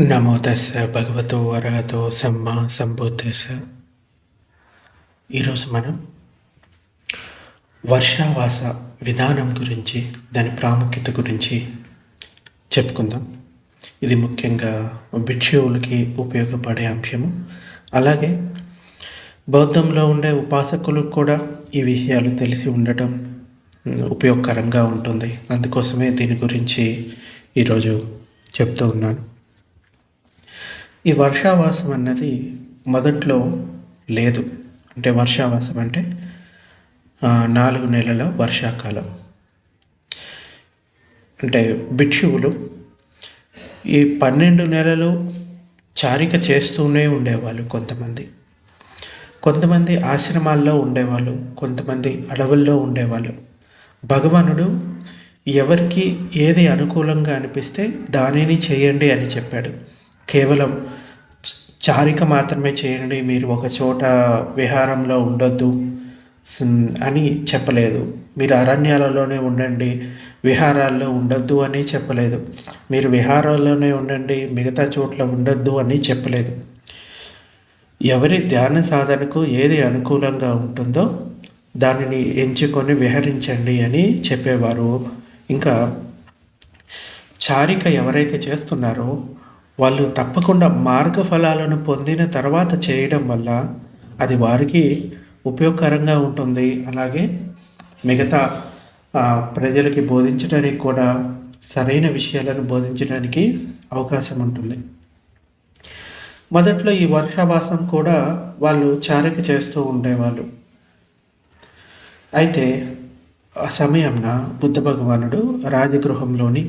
నమో తస్స భగవతో వరహతో సమ్మ సంబుద్ధస్స. ఈరోజు మనం వర్షావాస విధానం గురించి దాని ప్రాముఖ్యత గురించి చెప్పుకుందాం. ఇది ముఖ్యంగా భిక్షువులకి ఉపయోగపడే అంశము. అలాగే బౌద్ధంలో ఉండే ఉపాసకులకు కూడా ఈ విషయాలు తెలిసి ఉండటం ఉపయోగకరంగా ఉంటుంది. అందుకోసమే దీని గురించి ఈరోజు చెప్తూ ఉన్నాను. ఈ వర్షావాసం అన్నది మొదట్లో లేదు. అంటే వర్షావాసం అంటే నాలుగు నెలల వర్షాకాలం. అంటే భిక్షువులు ఈ పన్నెండు నెలలు చారిక చేస్తూనే ఉండేవాళ్ళు కొంతమంది. కొంతమంది ఆశ్రమాల్లో ఉండేవాళ్ళు కొంతమంది అడవుల్లో ఉండేవాళ్ళు. భగవానుడు ఎవరికి ఏది అనుకూలంగా అనిపిస్తే దానిని చేయండి అని చెప్పాడు. కేవలం చారిక మాత్రమే చేయండి మీరు ఒక చోట విహారంలో ఉండొద్దు అని చెప్పలేదు. మీరు అరణ్యాలలోనే ఉండండి విహారాల్లో ఉండొద్దు అని చెప్పలేదు. మీరు విహారాల్లోనే ఉండండి మిగతా చోట్ల ఉండొద్దు అని చెప్పలేదు. ఎవరి ధ్యాన సాధనకు ఏది అనుకూలంగా ఉంటుందో దానిని ఎంచుకొని విహరించండి అని చెప్పేవారు. ఇంకా చారిక ఎవరైతే చేస్తున్నారో వాళ్ళు తప్పకుండా మార్గ ఫలాలను పొందిన తర్వాత చేయడం వల్ల అది వారికి ఉపయోగకరంగా ఉంటుంది. అలాగే మిగతా ప్రజలకి బోధించడానికి కూడా సరైన విషయాలను బోధించడానికి అవకాశం ఉంటుంది. మొదట్లో ఈ వర్షాభాసం కూడా వాళ్ళు చారిక చేస్తూ ఉండేవాళ్ళు. అయితే ఆ సమయంన బుద్ధ భగవానుడు రాజగృహంలోని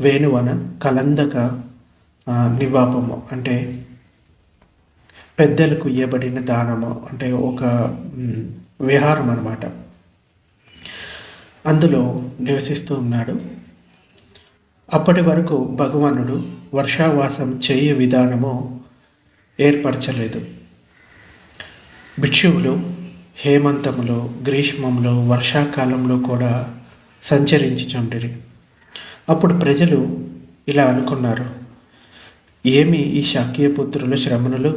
వేణువన కలందక నివాపము అంటే పెద్దలకు ఇవ్వబడిన దానము అంటే ఒక విహారం అనమాట అందులో నివసిస్తూ ఉన్నాడు. అప్పటి వరకు భగవానుడు వర్షావాసం చేయ విధానము ఏర్పరచలేదు. భిక్షువులు హేమంతములో గ్రీష్మంలో వర్షాకాలంలో కూడా సంచరించుచుండిరి. అప్పుడు ప్రజలు ఇలా అనుకున్నారు. ఏమి ఈ శాక్యపుత్రుల శ్రమణులు?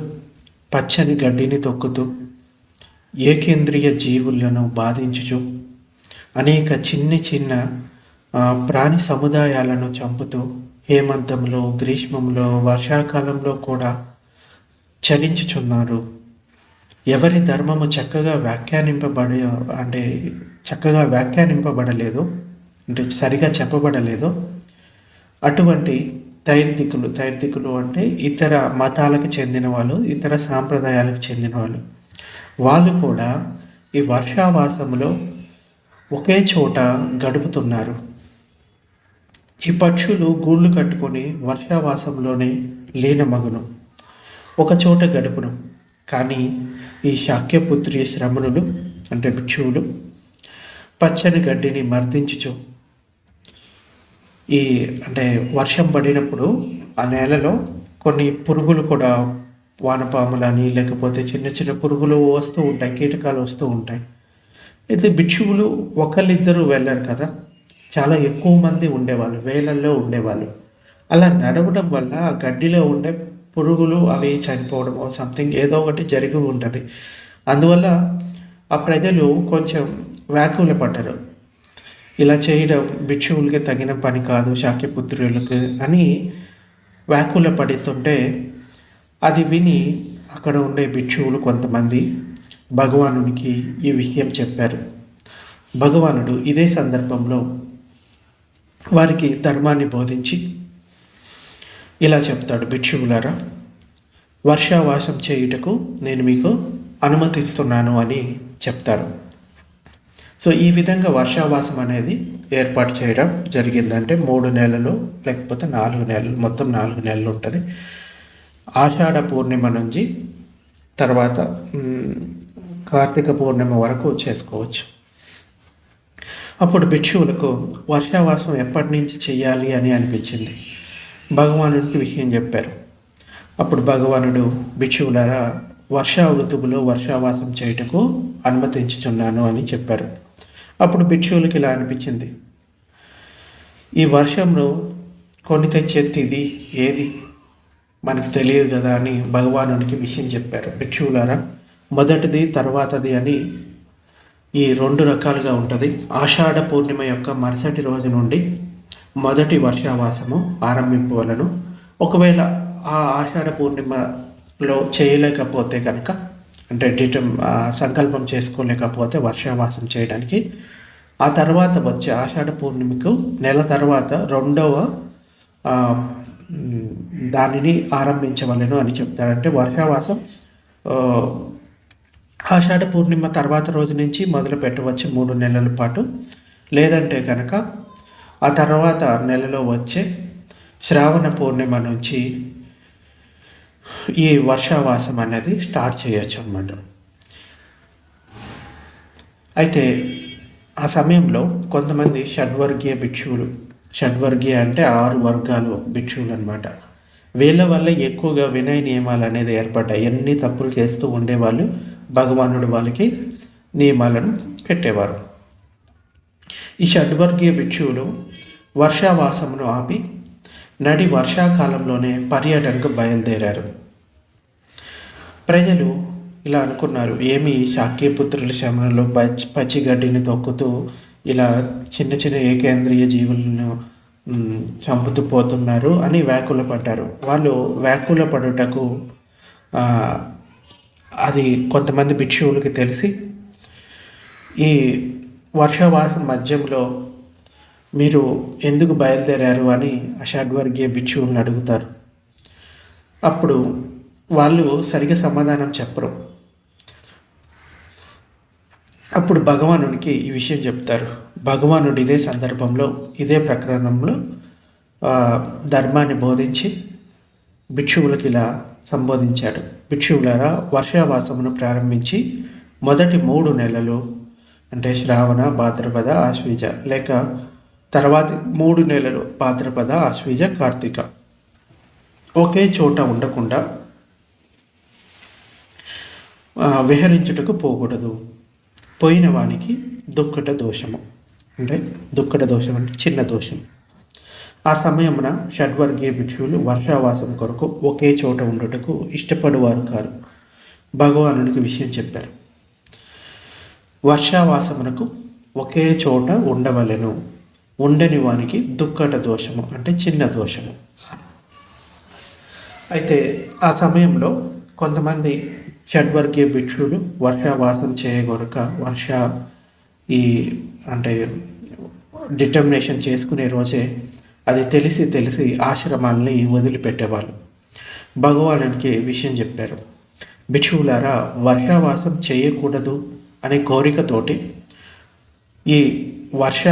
పచ్చని గడ్డిని తొక్కుతూ ఏకేంద్రియ జీవులను బాధించుచు అనేక చిన్న చిన్న ప్రాణి సముదాయాలను చంపుతూ హేమంతంలో గ్రీష్మంలో వర్షాకాలంలో కూడా చరించుచున్నారు ఎవరి ధర్మము చక్కగా వ్యాఖ్యానింపబడి అంటే చక్కగా వ్యాఖ్యానింపబడలేదు అంటే సరిగా చెప్పబడలేదు. అటువంటి తైర్దికులు తైర్దికులు అంటే ఇతర మతాలకు చెందిన వాళ్ళు ఇతర సాంప్రదాయాలకు చెందిన వాళ్ళు. వాళ్ళు కూడా ఈ వర్షావాసములో ఒకే చోట గడుపుతున్నారు. ఈ పక్షులు గూళ్ళు కట్టుకొని వర్షావాసంలోనే లీనమగును. ఒక చోట గడుపును. కానీ ఈ శాక్యపుత్రి శ్రమణులు అంటే భిక్షువులు పచ్చని గడ్డిని మర్దించుచు ఈ అంటే వర్షం పడినప్పుడు ఆ నేలలో కొన్ని పురుగులు కూడా వానపాములని లేకపోతే చిన్న చిన్న పురుగులు వస్తూ ఉంటాయి కీటకాలు వస్తూ ఉంటాయి. అయితే భిక్షువులు ఒకళ్ళిద్దరూ వెళ్ళారు కదా. చాలా ఎక్కువ మంది ఉండేవాళ్ళు వేలల్లో ఉండేవాళ్ళు. అలా నడవడం వల్ల ఆ గడ్డిలో ఉండే పురుగులు అవి చనిపోవడం సంథింగ్ ఏదో ఒకటి జరిగి ఉంటుంది. అందువల్ల ఆ ప్రజలు కొంచెం వ్యాకుల పడ్డారు ఇలా చేయడం భిక్షువులకి తగిన పని కాదు శాక్యపుత్రులకు అని వ్యాకుల పడుతుంటే అది విని అక్కడ ఉండే భిక్షువులు కొంతమంది భగవానునికి ఈ విషయం చెప్పారు. భగవానుడు ఇదే సందర్భంలో వారికి ధర్మాన్ని బోధించి ఇలా చెప్తాడు భిక్షువులారా వర్షావాసం చేయుటకు నేను మీకు అనుమతిస్తున్నాను అని చెప్తారు. సో ఈ విధంగా వర్షావాసం అనేది ఏర్పాటు చేయడం జరిగిందంటే మూడు నెలలు లేకపోతే నాలుగు నెలలు మొత్తం నాలుగు నెలలు ఉంటుంది. ఆషాఢ పూర్ణిమ నుంచి తర్వాత కార్తీక పూర్ణిమ వరకు చేసుకోవచ్చు. అప్పుడు భిక్షువులకు వర్షావాసం ఎప్పటి నుంచి చేయాలి అని అనిపించింది. భగవానుడికి విషయం చెప్పారు. అప్పుడు భగవానుడు భిక్షువులారా వర్షా ఋతువులో వర్షావాసం చేయుటకు అనుమతించుచున్నాను అని చెప్పారు. అప్పుడు భిక్షువులకి ఇలా అనిపించింది. ఈ వర్షంలో కొన్ని తెచ్చేది ఇది? ఏది? మనకు తెలియదు కదా అని భగవానునికి విషయం చెప్పారు భిక్షువులారా. మొదటిది తర్వాతది అని ఈ రెండు రకాలుగా ఉంటుంది. ఆషాఢ పూర్ణిమ యొక్క మరుసటి రోజు నుండి మొదటి వర్షావాసము ఆరంభింపవలను ఒకవేళ ఆ ఆషాఢ పూర్ణిమలో చేయలేకపోతే కనుక అంటే డిటం సంకల్పం చేసుకోలేకపోతే వర్షావాసం చేయడానికి. ఆ తర్వాత వచ్చే ఆషాఢ పూర్ణిమకు నెల తర్వాత రెండవ దానిని ఆరంభించవలను అని చెప్తారంటే వర్షావాసం ఆషాఢ పూర్ణిమ తర్వాత రోజు నుంచి మొదలు పెట్టవచ్చు మూడు నెలల పాటు. లేదంటే కనుక ఆ తర్వాత నెలలో వచ్చే శ్రావణ పూర్ణిమ నుంచి ఈ వర్షావాసం అనేది స్టార్ట్ చేయొచ్చు అన్నమాట. అయితే ఆ సమయంలో కొంతమంది షడ్వర్గీయ భిక్షువులు షడ్వర్గీయ అంటే ఆరు వర్గాలు భిక్షువులు అనమాట వీళ్ళ వల్ల ఎక్కువగా వినయ నియమాలు అనేది ఏర్పడ్డాయి. ఎన్ని తప్పులు చేస్తూ ఉండేవాళ్ళు భగవానుడు వాళ్ళకి నియమాలను పెట్టేవారు. ఈ షడ్వర్గీయ భిక్షువులు వర్షావాసమును ఆపి నడి వర్షాకాలంలోనే పర్యటనకు బయలుదేరారు. ప్రజలు ఇలా అనుకున్నారు. ఏమి శాక్యపుత్రుల శమనలో పచ్చి పచ్చి గడ్డిని తొక్కుతూ ఇలా చిన్న చిన్న ఏకేంద్రియ జీవులను చంపుతూ పోతున్నారు అని వ్యాకుల పడ్డారు. వాళ్ళు వ్యాకుల పడుటకు అది కొంతమంది భిక్షువులకి తెలిసి ఈ వర్షవాహ మధ్యంలో మీరు ఎందుకు బయలుదేరారు అని అషాడ్వర్గీయ భిక్షువులను అడుగుతారు. అప్పుడు వాళ్ళు సరిగా సమాధానం చెప్పరు. అప్పుడు భగవానుడికి ఈ విషయం చెప్తారు. భగవానుడు ఇదే సందర్భంలో ఇదే ప్రకరణంలో ధర్మాన్ని బోధించి భిక్షువులకు ఇలా సంబోధించాడు. భిక్షువులారా వర్షావాసమును ప్రారంభించి మొదటి మూడు నెలలు అంటే శ్రావణ భాద్రపద ఆశ్వీజ లేక తర్వాతి మూడు నెలలు భాద్రపద ఆశ్వీజ కార్తీక. ఒకే చోట ఉండకుండా విహరించుటకు పోకూడదు. పోయిన వానికి దుక్కట దోషము. అంటే దుక్కట దోషం అంటే చిన్న దోషం. ఆ సమయమున షడ్వర్గీయ భిక్షువులు వర్షావాసం కొరకు ఒకే చోట ఉండుటకు ఇష్టపడువారు కారు. భగవానునికి విషయం చెప్పారు. వర్షావాసమునకు ఒకే చోట ఉండవలెను. ఉండని వానికి దుక్కట దోషము అంటే చిన్న దోషము. అయితే ఆ సమయంలో కొంతమంది షడ్వర్గీయ భిక్షుడు వర్షావాసం చేయగొరక వర్ష ఈ అంటే డిటర్మినేషన్ చేసుకునే రోజే అది తెలిసి తెలిసి ఆశ్రమాలని వదిలిపెట్టేవాళ్ళు. భగవానుడికి విషయం చెప్పారు. భిక్షువులారా వర్షావాసం చేయకూడదు అనే కోరికతోటి ఈ వర్ష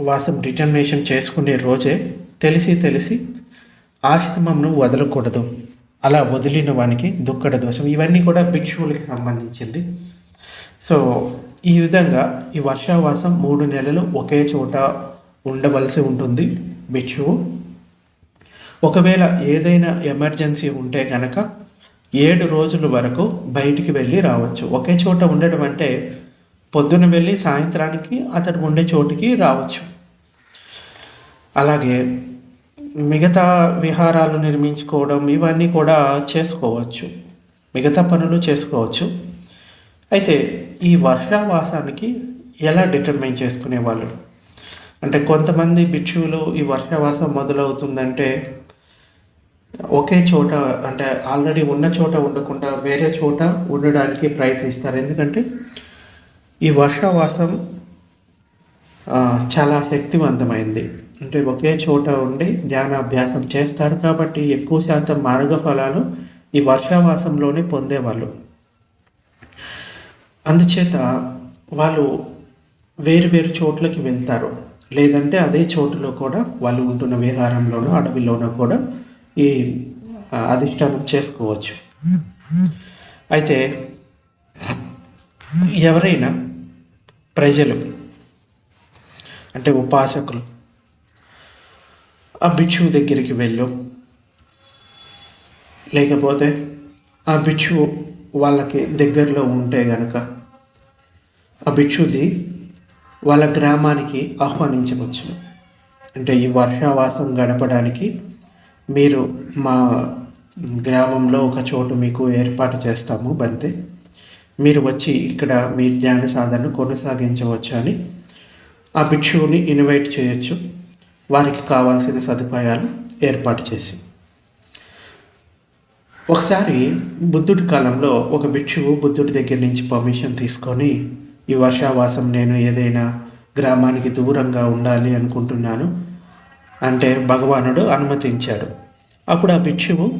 వాసం డిటర్మినేషన్ చేసుకునే రోజే తెలిసి తెలిసి ఆశ్రమంను వదలకూడదు. అలా వదిలిన వానికి దుక్కడ దోషం. ఇవన్నీ కూడా భిక్షువులకి సంబంధించింది. సో ఈ విధంగా ఈ వర్షావాసం మూడు నెలలు ఒకే చోట ఉండవలసి ఉంటుంది భిక్షువు. ఒకవేళ ఏదైనా ఎమర్జెన్సీ ఉంటే కనుక ఏడు రోజుల వరకు బయటికి వెళ్ళి రావచ్చు. ఒకే చోట ఉండడం అంటే పొద్దున వెళ్ళి సాయంత్రానికి అతడు ఉండే చోటికి రావచ్చు. అలాగే మిగతా విహారాలు నిర్మించుకోవడం ఇవన్నీ కూడా చేసుకోవచ్చు. మిగతా పనులు చేసుకోవచ్చు. అయితే ఈ వర్షావాసానికి ఎలా డిటర్మైన్ చేసుకునేవాళ్ళు? అంటే కొంతమంది భిక్షువులు ఈ వర్షావాసం మొదలవుతుందంటే ఒకే చోట అంటే ఆల్రెడీ ఉన్న చోట ఉండకుండా వేరే చోట ఉండడానికి ప్రయత్నిస్తారు. ఎందుకంటే ఈ వర్షావాసం చాలా శక్తివంతమైంది. అంటే ఒకే చోట ఉండి ధ్యానాభ్యాసం చేస్తారు కాబట్టి ఎక్కువ శాతం మార్గ ఫలాలు ఈ వర్షావాసంలోనే పొందేవాళ్ళు. అందుచేత వాళ్ళు వేరు వేరు చోట్లకి వెళ్తారు. లేదంటే అదే చోటులో కూడా వాళ్ళు ఉంటున్న విహారంలోనూ అడవిలోనూ కూడా ఈ అధిష్టానం చేసుకోవచ్చు. అయితే ఎవరైనా ప్రజలు అంటే ఉపాసకులు ఆ బిచ్చు దగ్గరికి వెళ్ళు. లేకపోతే ఆ బిచ్చు వాళ్ళకి దగ్గరలో ఉంటే గనక ఆ బిచ్చుది వాళ్ళ గ్రామానికి ఆహ్వానించవచ్చు. అంటే ఈ వర్షావాసం గడపడానికి మీరు మా గ్రామంలో ఒక చోటు మీకు ఏర్పాటు చేస్తాము బంతే. మీరు వచ్చి ఇక్కడ మీ ధ్యాన సాధనను కొనసాగించవచ్చు అని ఆ భిక్షువుని ఇన్వైట్ చేయొచ్చు. వారికి కావాల్సిన సదుపాయాలు ఏర్పాటు చేసి. ఒకసారి బుద్ధుడి కాలంలో ఒక భిక్షువు బుద్ధుడి దగ్గర నుంచి పర్మిషన్ తీసుకొని ఈ వర్షావాసం నేను ఏదైనా గ్రామానికి దూరంగా ఉండాలి అనుకుంటున్నాను అంటే భగవానుడు అనుమతించాడు. అప్పుడు ఆ భిక్షువు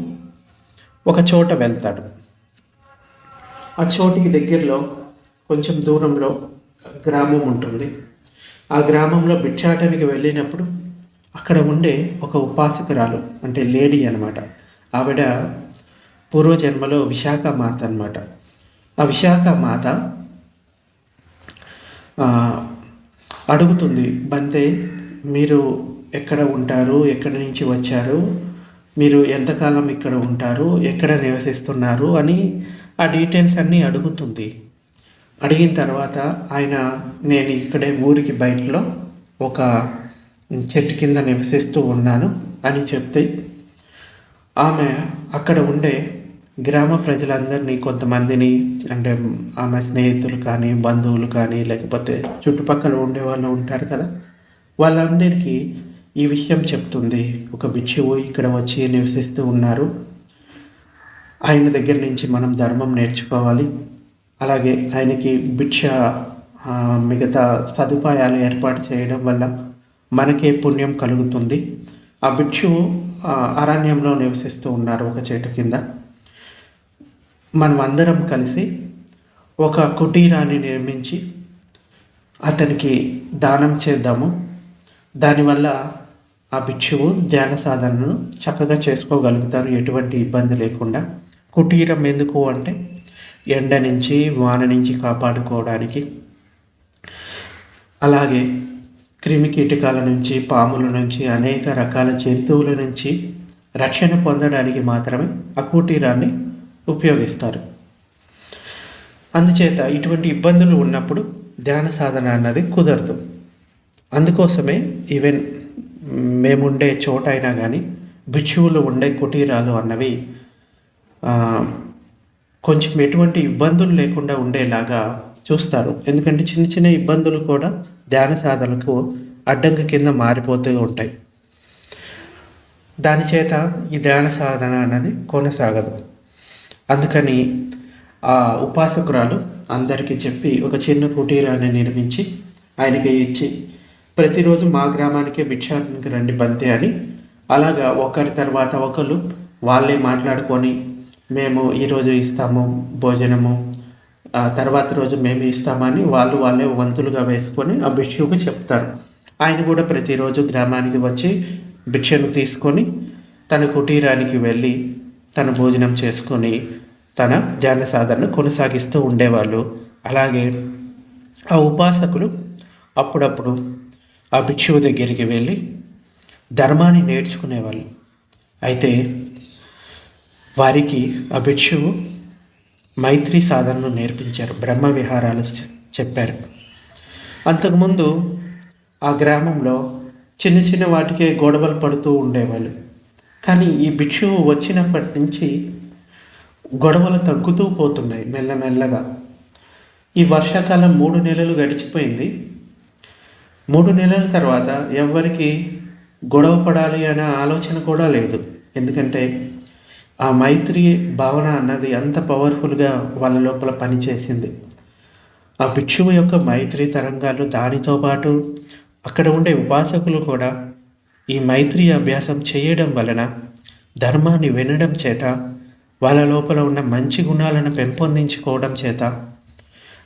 ఒక చోట వెళ్తాడు. ఆ చోటికి దగ్గరలో కొంచెం దూరంలో గ్రామం ఉంటుంది. ఆ గ్రామంలో భిక్షాటనికి వెళ్ళినప్పుడు అక్కడ ఉండే ఒక ఉపాసకురాలు అంటే లేడీ అనమాట ఆవిడ పూర్వజన్మలో విశాఖ మాత అనమాట ఆ విశాఖ మాత అడుగుతుంది బంతే మీరు ఎక్కడ ఉంటారు? ఎక్కడి నుంచి వచ్చారు? మీరు ఎంతకాలం ఇక్కడ ఉంటారు? ఎక్కడ నివసిస్తున్నారు? అని ఆ డీటెయిల్స్ అన్నీ అడుగుతుంది. అడిగిన తర్వాత ఆయన నేను ఇక్కడే ఊరికి బయటలో ఒక చెట్టు కింద నివసిస్తూ ఉన్నాను అని చెప్తే ఆమె అక్కడ ఉండే గ్రామ ప్రజలందరినీ కొంతమందిని అంటే ఆమె స్నేహితులు కానీ బంధువులు కానీ లేకపోతే చుట్టుపక్కల ఉండే వాళ్ళు ఉంటారు కదా వాళ్ళందరికీ ఈ విషయం చెప్తుంది. ఒక బిక్షువు ఇక్కడ వచ్చి నివసిస్తూ ఉన్నారు. ఆయన దగ్గర నుంచి మనం ధర్మం నేర్చుకోవాలి. అలాగే ఆయనకి భిక్ష మిగతా సదుపాయాలు ఏర్పాటు చేయడం వల్ల మనకే పుణ్యం కలుగుతుంది. ఆ భిక్షు అరణ్యంలో నివసిస్తూ ఉన్నారు ఒక చెట్టు కింద. మనం అందరం కలిసి ఒక కుటీరాన్ని నిర్మించి అతనికి దానం చేద్దాము. దానివల్ల ఆ భిక్షువు ధ్యాన సాధనను చక్కగా చేసుకోగలుగుతారు ఎటువంటి ఇబ్బంది లేకుండా. కుటీరం ఎందుకు అంటే ఎండ నుంచి వాన నుంచి కాపాడుకోవడానికి. అలాగే క్రిమి కీటకాల నుంచి పాముల నుంచి అనేక రకాల జంతువుల నుంచి రక్షణ పొందడానికి మాత్రమే ఆ కుటీరాన్ని ఉపయోగిస్తారు. అందుచేత ఇటువంటి ఇబ్బందులు ఉన్నప్పుడు ధ్యాన సాధన అన్నది కుదరదు. అందుకోసమే ఈవెన్ మేముండే చోట అయినా కానీ భిక్షువులు ఉండే కుటీరాలు అన్నవి కొంచెం ఎటువంటి ఇబ్బందులు లేకుండా ఉండేలాగా చూస్తారు. ఎందుకంటే చిన్న చిన్న ఇబ్బందులు కూడా ధ్యాన సాధనకు అడ్డంకి కింద మారిపోతూ ఉంటాయి. దాని చేత ఈ ధ్యాన సాధన అనేది కొనసాగదు. అందుకని ఆ ఉపాసకురాలు అందరికీ చెప్పి ఒక చిన్న కుటీరాన్ని నిర్మించి ఆయనకి ఇచ్చి ప్రతిరోజు మా గ్రామానికే భిక్షాటనకి రండి బంతే అని అలాగా ఒకరి తర్వాత ఒకరు వాళ్ళే మాట్లాడుకొని మేము ఈరోజు ఇస్తాము భోజనము. తర్వాత రోజు మేము ఇస్తామని వాళ్ళు వాళ్ళే వంతులుగా వేసుకొని ఆ భిక్షువుకి చెప్తారు. ఆయన కూడా ప్రతిరోజు గ్రామానికి వచ్చి భిక్షను తీసుకొని తన కుటీరానికి వెళ్ళి తన భోజనం చేసుకొని తన ధ్యాన సాధనను కొనసాగిస్తూ ఉండేవాళ్ళు. అలాగే ఆ ఉపాసకులు అప్పుడప్పుడు ఆ భిక్షువు దగ్గరికి వెళ్ళి ధర్మాన్ని నేర్చుకునేవాళ్ళు. అయితే వారికి ఆ మైత్రి సాధనను నేర్పించారు. బ్రహ్మ విహారాలు చెప్పారు. అంతకుముందు ఆ గ్రామంలో చిన్న చిన్న వాటికే గొడవలు పడుతూ ఉండేవాళ్ళు. కానీ ఈ భిక్షువు వచ్చినప్పటి నుంచి గొడవలు తగ్గుతూ పోతున్నాయి మెల్లమెల్లగా. ఈ వర్షాకాలం మూడు నెలలు గడిచిపోయింది. మూడు నెలల తర్వాత ఎవరికి గొడవ పడాలి అనే ఆలోచన కూడా లేదు. ఎందుకంటే ఆ మైత్రి భావన అన్నది అంత పవర్ఫుల్గా వాళ్ళ లోపల పనిచేసింది. ఆ భిక్షువు యొక్క మైత్రి తరంగాలు దానితో పాటు అక్కడ ఉండే ఉపాసకులు కూడా ఈ మైత్రి అభ్యాసం చేయడం వలన ధర్మాన్ని వినడం చేత వాళ్ళ లోపల ఉన్న మంచి గుణాలను పెంపొందించుకోవడం చేత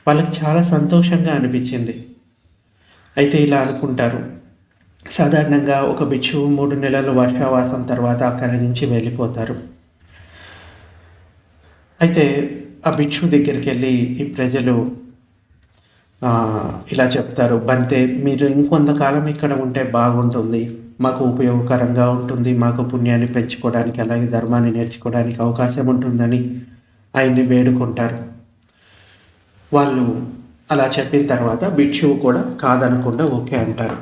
వాళ్ళకి చాలా సంతోషంగా అనిపించింది. అయితే ఇలా అనుకుంటారు. సాధారణంగా ఒక భిక్షువు మూడు నెలలు వర్షావాసం తర్వాత అక్కడి నుంచి వెళ్ళిపోతారు. అయితే ఆ భిక్షువు దగ్గరికి వెళ్ళి ఈ ప్రజలు ఇలా చెప్తారు బంతే మీరు ఇంకొంతకాలం ఇక్కడ ఉంటే బాగుంటుంది మాకు ఉపయోగకరంగా ఉంటుంది మాకు పుణ్యాన్ని పెంచుకోవడానికి అలాగే ధర్మాన్ని నేర్చుకోవడానికి అవకాశం ఉంటుందని ఆయన్ని వేడుకుంటారు. వాళ్ళు అలా చెప్పిన తర్వాత భిక్షువు కూడా కాదనకుండా ఓకే అంటారు.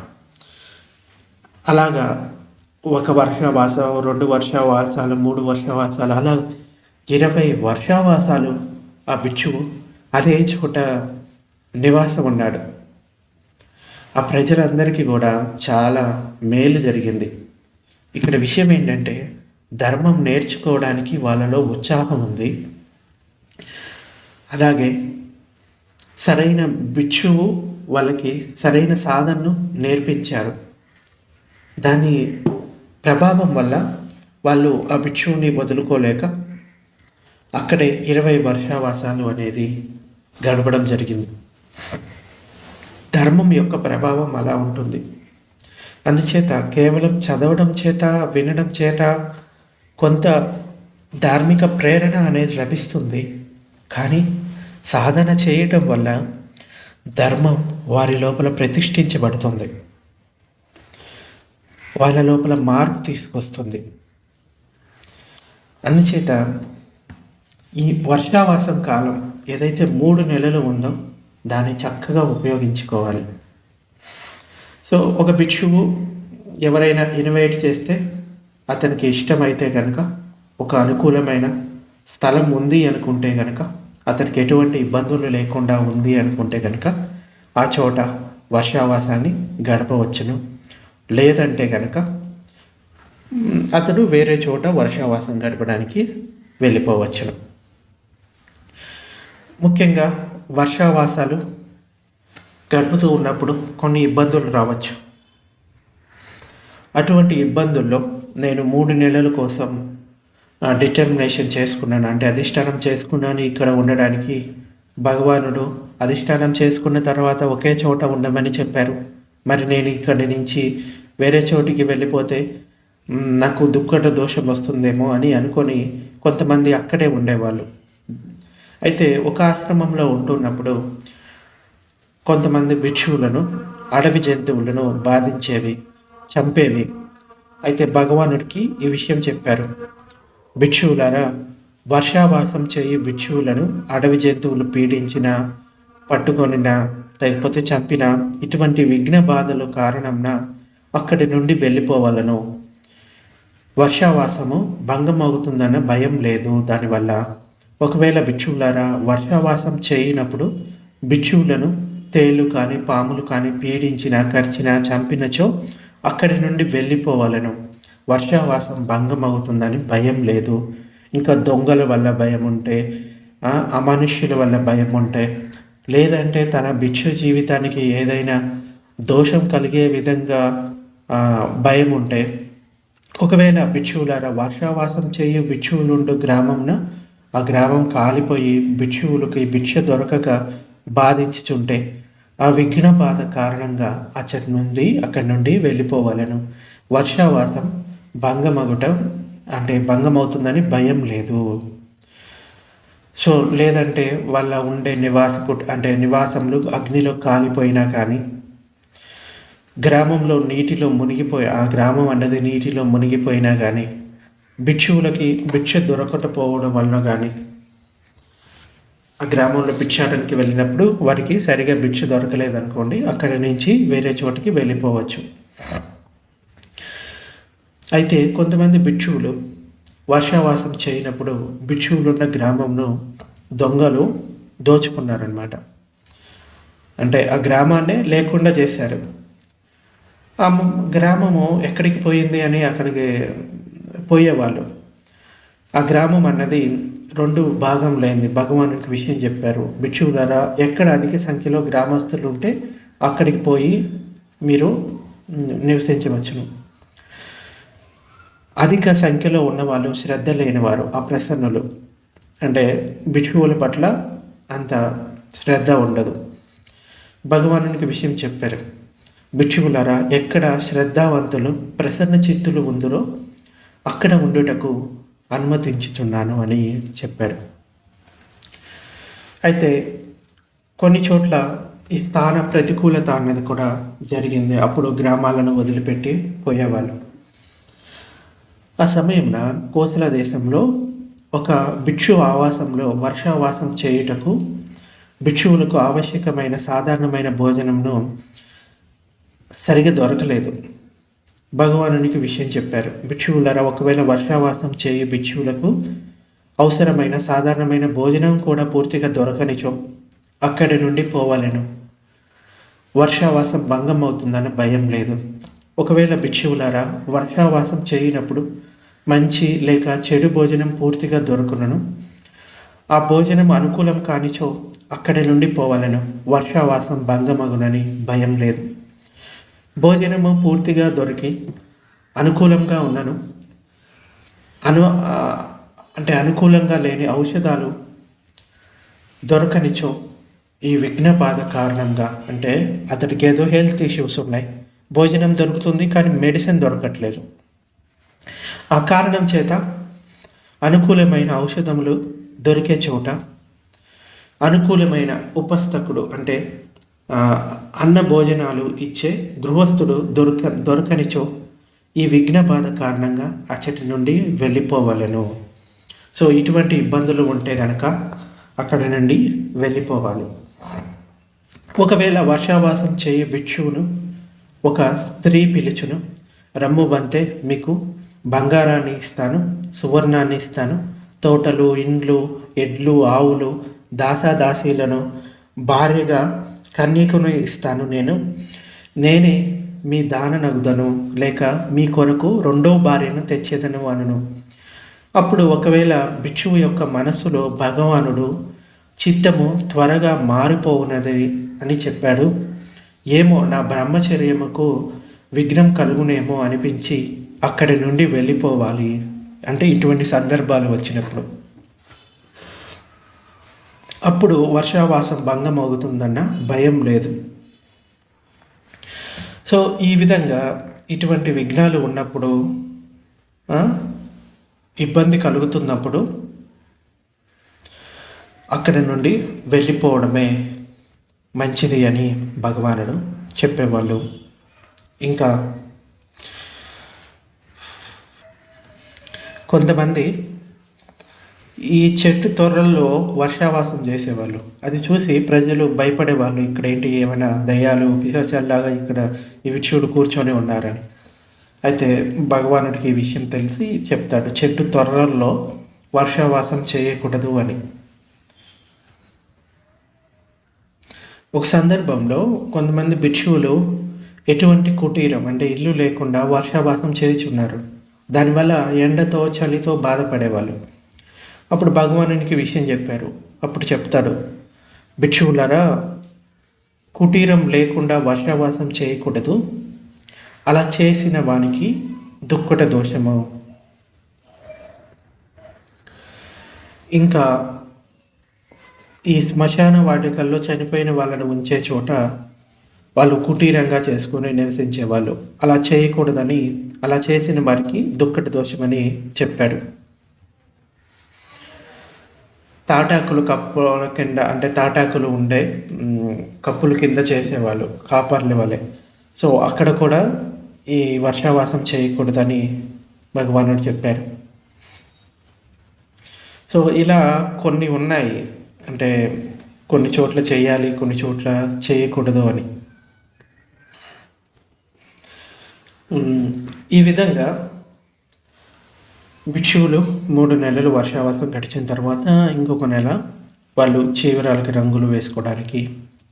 అలాగా ఒక వర్షవాసం రెండు వర్షవాసాలు మూడు వర్షవాసాలు అలా ఇరవై వర్షావాసాలు ఆ బిచ్చువు అదే చోట నివాసం ఉన్నాడు. ఆ ప్రజలందరికీ కూడా చాలా మేలు జరిగింది. ఇక్కడ విషయం ఏంటంటే ధర్మం నేర్చుకోవడానికి వాళ్ళలో ఉత్సాహం ఉంది. అలాగే సరైన బిచ్చువు వాళ్ళకి సరైన సాధనను నేర్పించారు. దాని ప్రభావం వల్ల వాళ్ళు ఆ బిచ్చువుని వదులుకోలేక అక్కడే ఇరవై వర్షావాసాలు అనేది గడపడం జరిగింది. ధర్మం యొక్క ప్రభావం అలా ఉంటుంది. అందుచేత కేవలం చదవడం చేత వినడం చేత కొంత ధార్మిక ప్రేరణ అనేది లభిస్తుంది. కానీ సాధన చేయటం వల్ల ధర్మం వారి లోపల ప్రతిష్ఠించబడుతుంది. వాళ్ళ లోపల మార్పు తీసుకొస్తుంది. అందుచేత ఈ వర్షావాసం కాలం ఏదైతే మూడు నెలలు ఉందో దాన్ని చక్కగా ఉపయోగించుకోవాలి. సో ఒక భిక్షువు ఎవరైనా ఇన్వైట్ చేస్తే అతనికి ఇష్టమైతే కనుక ఒక అనుకూలమైన స్థలం ఉంది అనుకుంటే కనుక అతనికి ఎటువంటి ఇబ్బందులు లేకుండా ఉంది అనుకుంటే కనుక ఆ చోట వర్షావాసాన్ని గడపవచ్చును. లేదంటే కనుక అతడు వేరే చోట వర్షావాసం గడపడానికి వెళ్ళిపోవచ్చును. ముఖ్యంగా వర్షావాసాలు గడుపుతూ ఉన్నప్పుడు కొన్ని ఇబ్బందులు రావచ్చు. అటువంటి ఇబ్బందుల్లో నేను మూడు నెలల కోసం డిటర్మినేషన్ చేసుకున్నాను. అంటే అధిష్టానం చేసుకున్నాను ఇక్కడ ఉండడానికి. భగవానుడు అధిష్టానం చేసుకున్న తర్వాత ఒకే చోట ఉండమని చెప్పారు. మరి నేను ఇక్కడి నుంచి వేరే చోటికి వెళ్ళిపోతే నాకు దుక్కట దోషం వస్తుందేమో అని అనుకొని కొంతమంది అక్కడే ఉండేవాళ్ళు. అయితే ఒక ఆశ్రమంలో ఉంటున్నప్పుడు కొంతమంది భిక్షువులను అడవి జంతువులను బాధించేవి చంపేవి. అయితే భగవానుడికి ఈ విషయం చెప్పారు. భిక్షువులారా వర్షావాసం చేయి భిక్షువులను అడవి జంతువులు పీడించిన పట్టుకొనిన లేకపోతే చంపిన ఇటువంటి విఘ్న బాధలు కారణంన అక్కడి నుండి వెళ్ళిపోవాలను. వర్షావాసము భంగమవుతుందన్న భయం లేదు దానివల్ల. ఒకవేళ బిక్షువులారా వర్షావాసం చేయనప్పుడు భిక్షువులను తేళ్ళు కానీ పాములు కానీ పీడించిన కరిచిన చంపినచో అక్కడి నుండి వెళ్ళిపోవాలను. వర్షావాసం భంగం అవుతుందని భయం లేదు. ఇంకా దొంగల వల్ల భయం ఉంటే అమనుష్యుల వల్ల భయం ఉంటే లేదంటే తన భిక్షు జీవితానికి ఏదైనా దోషం కలిగే విధంగా భయం ఉంటే ఒకవేళ భిక్షువులారా వర్షావాసం చేయు భిక్షువులుండు గ్రామంన ఆ గ్రామం కాలిపోయి భిక్షువులకి భిక్ష దొరకక బాధించుచుంటే ఆ విఘ్న బాధ కారణంగా అచ్చటి నుండి అక్కడి నుండి వెళ్ళిపోవాలను. వర్షావాసం భంగమగుట అంటే భంగమవుతుందని భయం లేదు. సో లేదంటే వాళ్ళ ఉండే నివాస అంటే నివాసంలో అగ్నిలో కాలిపోయినా కానీ గ్రామంలో నీటిలో మునిగిపోయి ఆ గ్రామం అన్నది నీటిలో మునిగిపోయినా కానీ భిక్షువులకి భిక్ష దొరకకపోవడం వలన కానీ ఆ గ్రామంలో భిక్షాటనకి వెళ్ళినప్పుడు వారికి సరిగా భిక్ష దొరకలేదనుకోండి అక్కడి నుంచి వేరే చోటికి వెళ్ళిపోవచ్చు. అయితే కొంతమంది భిక్షువులు వర్షావాసం చేయనప్పుడు భిక్షువులున్న గ్రామంను దొంగలు దోచుకున్నారనమాట అంటే ఆ గ్రామాన్నే లేకుండా చేశారు. ఆ గ్రామము ఎక్కడికి పోయింది అని అక్కడికి పోయేవాళ్ళు. ఆ గ్రామం అన్నది రెండు భాగం లేని భగవానుడికి విషయం చెప్పారు. భిక్షువులారా ఎక్కడ అధిక సంఖ్యలో గ్రామస్తులు ఉంటే అక్కడికి పోయి మీరు నివసించవచ్చును. అధిక సంఖ్యలో ఉన్నవాళ్ళు శ్రద్ధ లేనివారు అప్రసన్నులు. అంటే భిక్షువుల పట్ల అంత శ్రద్ధ ఉండదు. భగవానునికి విషయం చెప్పారు. భిక్షువులారా ఎక్కడ శ్రద్ధావంతులు ప్రసన్న చిత్తులు ఉందరో అక్కడ ఉండుటకు అనుమతించుతున్నాను అని చెప్పారు అయితే కొన్ని చోట్ల ఈ స్థాన ప్రతికూలత అన్నది కూడా జరిగింది. అప్పుడు గ్రామాలను వదిలిపెట్టి పోయేవాళ్ళు. ఆ సమయంలో కోసల దేశంలో ఒక భిక్షు ఆవాసంలో వర్షావాసం చేయుటకు భిక్షువులకు ఆవశ్యకమైన సాధారణమైన భోజనంను సరిగా దొరకలేదు. భగవానునికి విషయం చెప్పారు. భిక్షువులరా ఒకవేళ వర్షావాసం చేయు భిక్షువులకు అవసరమైన సాధారణమైన భోజనం కూడా పూర్తిగా దొరకనిచో అక్కడి నుండి పోవాలను. వర్షావాసం భంగం అవుతుందన్న భయం లేదు. ఒకవేళ భిక్షువులారా వర్షావాసం చేయనప్పుడు మంచి లేక చెడు భోజనం పూర్తిగా దొరకను ఆ భోజనం అనుకూలం కానిచో అక్కడి నుండి పోవాలను. వర్షావాసం భంగమగునని భయం లేదు. భోజనము పూర్తిగా దొరికి అనుకూలంగా ఉన్నను. అను అంటే అనుకూలంగా లేని ఔషధాలు దొరకనిచో ఈ విఘ్న బాధ కారణంగా అంటే అతడికి ఏదో హెల్త్ ఇష్యూస్ ఉన్నాయి. భోజనం దొరుకుతుంది కానీ మెడిసిన్ దొరకట్లేదు. ఆ కారణం చేత అనుకూలమైన ఔషధములు దొరికే చోట అనుకూలమైన ఉపస్థకుడు అంటే అన్న భోజనాలు ఇచ్చే గృహస్థుడు దొరక దొరకనిచో ఈ విఘ్న బాధ కారణంగా అచ్చటి నుండి వెళ్ళిపోవాలను. సో ఇటువంటి ఇబ్బందులు ఉంటే గనక అక్కడి నుండి వెళ్ళిపోవాలి. ఒకవేళ వర్షావాసం చేయ భిక్షువును ఒక స్త్రీ పిలుచును రమ్ము బంతే మీకు బంగారాన్ని ఇస్తాను సువర్ణాన్ని ఇస్తాను తోటలు ఇండ్లు ఎడ్లు ఆవులు దాసాదాసీలను భార్యగా కన్యకును ఇస్తాను నేను. నేనే మీ దాన నగుదను లేక మీ కొరకు రెండో భార్యను తెచ్చేదను అనును. అప్పుడు ఒకవేళ భిక్షువు యొక్క మనస్సులో భగవానుడు చిత్తము త్వరగా మారిపోవునది అని చెప్పాడు. ఏమో నా బ్రహ్మచర్యముకు విఘ్నం కలుగునేమో అనిపించి అక్కడి నుండి వెళ్ళిపోవాలి. అంటే ఇటువంటి సందర్భాలు వచ్చినప్పుడు. అప్పుడు వర్షావాసం భంగం అవుతుందన్న భయం లేదు. సో ఈ విధంగా ఇటువంటి విఘ్నాలు ఉన్నప్పుడు ఇబ్బంది కలుగుతున్నప్పుడు అక్కడి నుండి వెళ్ళిపోవడమే మంచిది అని భగవానుడు చెప్పేవాళ్ళు. ఇంకా కొంతమంది ఈ చెట్టు తొర్రల్లో వర్షావాసం చేసేవాళ్ళు. అది చూసి ప్రజలు భయపడేవాళ్ళు. ఇక్కడ ఏంటి ఏమైనా దయ్యాలు పిశాచాల్లాగా ఇక్కడ ఈ చూడు కూర్చొని ఉన్నారని. అయితే భగవానుడికి ఈ విషయం తెలిసి చెప్తాడు చెట్టు తొర్రల్లో వర్షావాసం చేయకూడదు అని. ఒక సందర్భంలో కొంతమంది భిక్షువులు ఎటువంటి కుటీరం అంటే ఇల్లు లేకుండా వర్షావాసం చేయుచున్నారు. దానివల్ల ఎండతో చలితో బాధపడేవాళ్ళు. అప్పుడు భగవానునికి విషయం చెప్పారు. అప్పుడు చెప్తాడు భిక్షువులారా కుటీరం లేకుండా వర్షవాసం చేయకూడదు. అలా చేసిన వానికి దుక్కట దోషము. ఇంకా ఈ శ్మశాన వాటికల్లో చనిపోయిన వాళ్ళను ఉంచే చోట వాళ్ళు కుటీరంగా చేసుకుని నివసించేవాళ్ళు. అలా చేయకూడదని అలా చేసిన వారికి దుక్కటి దోషమని చెప్పాడు. తాటాకులు కప్పుల కింద అంటే తాటాకులు ఉండే కప్పుల కింద చేసేవాళ్ళు కాపర్ల వలె సో అక్కడ కూడా ఈ వర్షావాసం చేయకూడదని భగవానుడు చెప్పారు. సో ఇలా కొన్ని ఉన్నాయి. అంటే కొన్ని చోట్ల చేయాలి కొన్ని చోట్ల చేయకూడదు అని. ఈ విధంగా భిక్షువులు మూడు నెలలు వర్షావాసం గడిచిన తర్వాత ఇంకొక నెల వాళ్ళు చీవరాలకి రంగులు వేసుకోవడానికి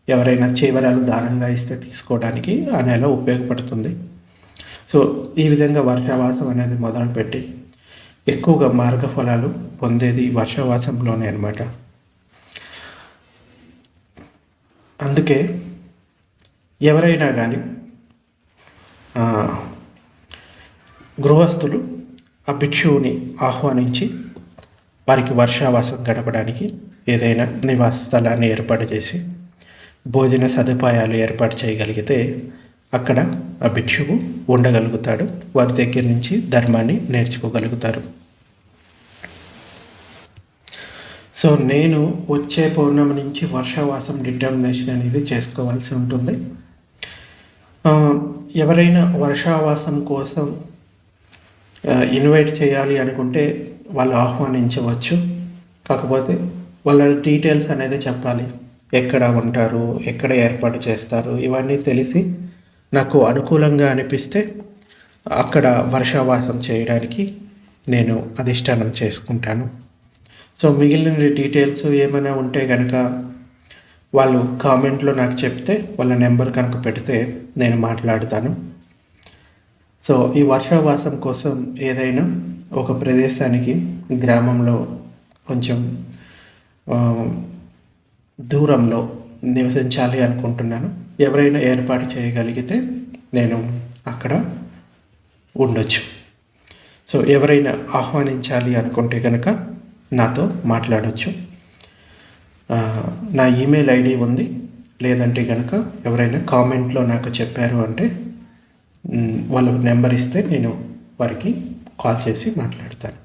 ఎవరైనా చీవరాలు దానంగా ఇస్తే తీసుకోవడానికి ఆ నెల ఉపయోగపడుతుంది. సో ఈ విధంగా వర్షావాసం అనేది మొదలుపెట్టి ఎక్కువగా మార్గ ఫలాలు పొందేది వర్షావాసంలోనే అనమాట అందుకే ఎవరైనా కానీ గృహస్థులు ఆ భిక్షువుని ఆహ్వానించి వారికి వర్షావాసం గడపడానికి ఏదైనా నివాస స్థలాన్ని ఏర్పాటు చేసి భోజన సదుపాయాలు ఏర్పాటు చేయగలిగితే అక్కడ ఆ భిక్షువు ఉండగలుగుతాడు. వారి దగ్గర నుంచి ధర్మాన్ని నేర్చుకోగలుగుతారు. సో నేను వచ్చే పౌర్ణమి నుంచి వర్షావాసం డిటర్మినేషన్ అనేది చేసుకోవాల్సి ఉంటుంది. ఎవరైనా వర్షావాసం కోసం ఇన్వైట్ చేయాలి అనుకుంటే వాళ్ళు ఆహ్వానించవచ్చు. కాకపోతే వాళ్ళ డీటెయిల్స్ అనేది చెప్పాలి. ఎక్కడ ఉంటారు ఎక్కడ ఏర్పాటు చేస్తారు ఇవన్నీ తెలిసి నాకు అనుకూలంగా అనిపిస్తే అక్కడ వర్షావాసం చేయడానికి నేను అధిష్టానం చేసుకుంటాను. సో మిగిలిన డీటెయిల్స్ ఏమైనా ఉంటే కనుక వాళ్ళు కామెంట్లో నాకు చెప్తే వాళ్ళ నెంబర్ కనుక పెడితే నేను మాట్లాడతాను. సో ఈ వర్షావాసం కోసం ఏదైనా ఒక ప్రదేశానికి గ్రామంలో కొంచెం దూరంలో నివసించాలి అనుకుంటున్నాను. ఎవరైనా ఏర్పాటు చేయగలిగితే నేను అక్కడ ఉండొచ్చు. సో ఎవరైనా ఆహ్వానించాలి అనుకుంటే కనుక నాతో మాట్లాడవచ్చు నా ఈమెయిల్ ఐడి ఉంది. లేదంటే కనుక ఎవరైనా కామెంట్లో నాకు చెప్పారు అంటే వాళ్ళ నెంబర్ ఇస్తే నేను వారికి కాల్ చేసి మాట్లాడతాను.